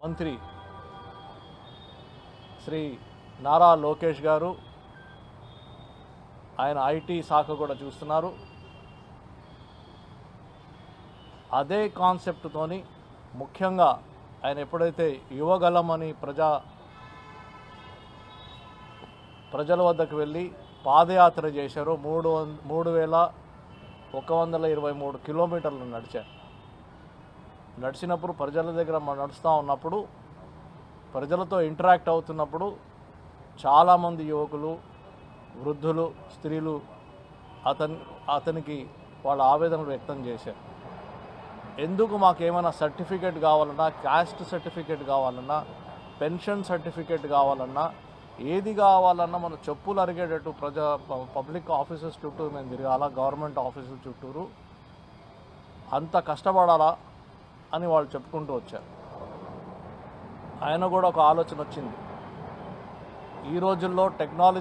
మంత్రి శ్రీ నారా లోకేష్ గారు ఆయన ఐటీ శాఖ కూడా చూస్తున్నారు. అదే కాన్సెప్ట్తోని ముఖ్యంగా ఆయన ఎప్పుడైతే యువగలమని ప్రజా ప్రజల వద్దకు వెళ్ళి పాదయాత్ర చేశారో మూడు వం మూడు వేల ఒక వందల ఇరవై మూడు కిలోమీటర్లు నడిచారు. నడిచినప్పుడు ప్రజల దగ్గర మనం నడుస్తూ ఉన్నప్పుడు ప్రజలతో ఇంటరాక్ట్ అవుతున్నప్పుడు చాలామంది యువకులు వృద్ధులు స్త్రీలు అతని అతనికి వాళ్ళ ఆవేదనలు వ్యక్తం చేశారు. ఎందుకు మాకేమైనా సర్టిఫికేట్ కావాలన్నా క్యాస్ట్ సర్టిఫికేట్ కావాలన్నా పెన్షన్ సర్టిఫికేట్ కావాలన్నా ఏది కావాలన్నా మన చెప్పులు అరిగేటట్టు ప్రజా పబ్లిక్ ఆఫీసెస్ చుట్టూ మేము తిరగాల గవర్నమెంట్ ఆఫీసుల చుట్టూరు. అంత కష్టపడాలా అని వాళ్ళు చెప్పుకుంటూ వచ్చారు. ఆయన కూడా ఒక ఆలోచన వచ్చింది. ఈ రోజుల్లో టెక్నాలజీ